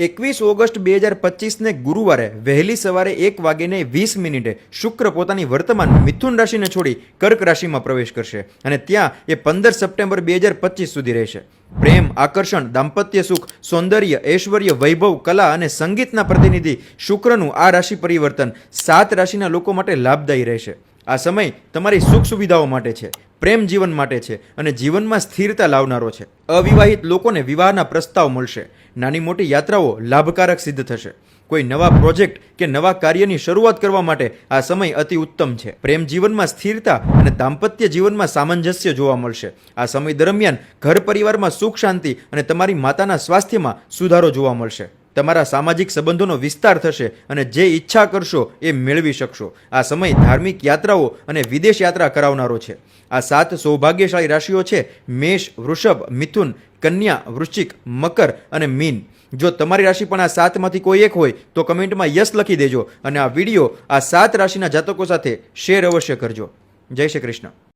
એકવીસ ઓગસ્ટ બે હજાર પચીસને ગુરુવારે વહેલી સવારે એક વાગીને વીસ મિનિટે શુક્ર પોતાની વર્તમાન મિથુન રાશિને છોડી કર્ક રાશિમાં પ્રવેશ કરશે અને ત્યાં એ પંદર સપ્ટેમ્બર બે હજાર પચીસ સુધી રહેશે. પ્રેમ, આકર્ષણ, દાંપત્ય સુખ, સૌંદર્ય, ઐશ્વર્ય, વૈભવ, કલા અને સંગીતના પ્રતિનિધિ શુક્રનું આ રાશિ પરિવર્તન સાત રાશિના લોકો માટે લાભદાયી રહેશે. આ સમય તમારી સુખ સુવિધાઓ માટે છે, પ્રેમ જીવન માટે છે અને જીવનમાં સ્થિરતા લાવનારો છે. અવિવાહિત લોકોને વિવાહના પ્રસ્તાવ મળશે. નાની મોટી યાત્રાઓ લાભકારક સિદ્ધ થશે. કોઈ નવા પ્રોજેક્ટ કે નવા કાર્યની શરૂઆત કરવા માટે આ સમય અતિ ઉત્તમ છે. પ્રેમ જીવનમાં સ્થિરતા અને દાંપત્ય જીવનમાં સામંજસ્ય જોવા મળશે. આ સમય દરમિયાન ઘર પરિવારમાં સુખ શાંતિ અને તમારી માતાના સ્વાસ્થ્યમાં સુધારો જોવા મળશે. તમારા સામાજિક સંબંધોનો વિસ્તાર થશે અને જે ઈચ્છા કરશો એ મેળવી શકશો. આ સમય ધાર્મિક યાત્રાઓ અને વિદેશ યાત્રા કરાવનારો છે. આ સાત સૌભાગ્યશાળી રાશિઓ છે મેષ, વૃષભ, મિથુન, કન્યા, વૃશ્ચિક, મકર અને મીન. જો તમારી રાશિ પણ આ સાતમાંથી કોઈ એક હોય, તો કમેન્ટમાં યસ લખી દેજો અને આ વીડિયો આ સાત રાશિના જાતકો સાથે શેર અવશ્ય કરજો. જય શ્રી કૃષ્ણ.